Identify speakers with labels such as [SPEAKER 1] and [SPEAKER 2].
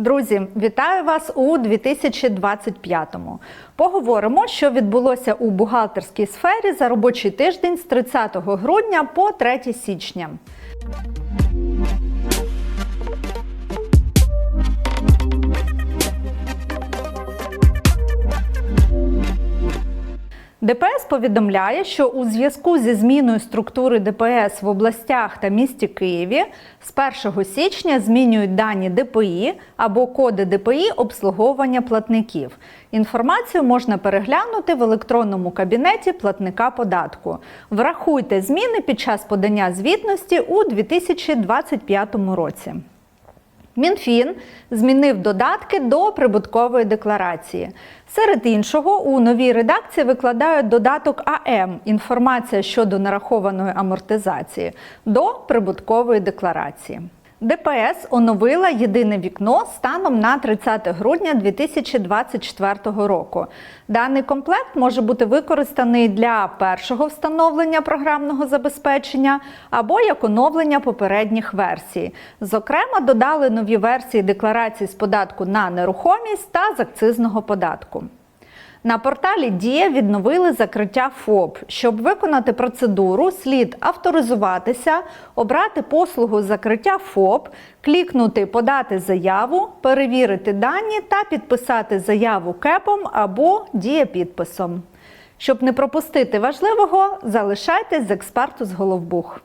[SPEAKER 1] Друзі, вітаю вас у 2025-му. Поговоримо, що відбулося у бухгалтерській сфері за робочий тиждень з 30 грудня по 3 січня. ДПС повідомляє, що у зв'язку зі зміною структури ДПС в областях та місті Києві з 1 січня змінюють дані ДПІ або коди ДПІ обслуговування платників. Інформацію можна переглянути в електронному кабінеті платника податку. Врахуйте зміни під час подання звітності у 2025 році. Мінфін змінив додатки до прибуткової декларації. Серед іншого, у новій редакції викладають додаток АМ інформація щодо нарахованої амортизації до прибуткової декларації. ДПС оновила єдине вікно станом на 30 грудня 2024 року. Даний комплект може бути використаний для першого встановлення програмного забезпечення або як оновлення попередніх версій. Зокрема, додали нові версії декларацій з податку на нерухомість та з акцизного податку. На порталі Дія відновили закриття ФОП. Щоб виконати процедуру, слід авторизуватися, обрати послугу закриття ФОП, клікнути Подати заяву, перевірити дані та підписати заяву КЕПом або дієпідписом. Щоб не пропустити важливого, залишайтесь з експерту з Головбух.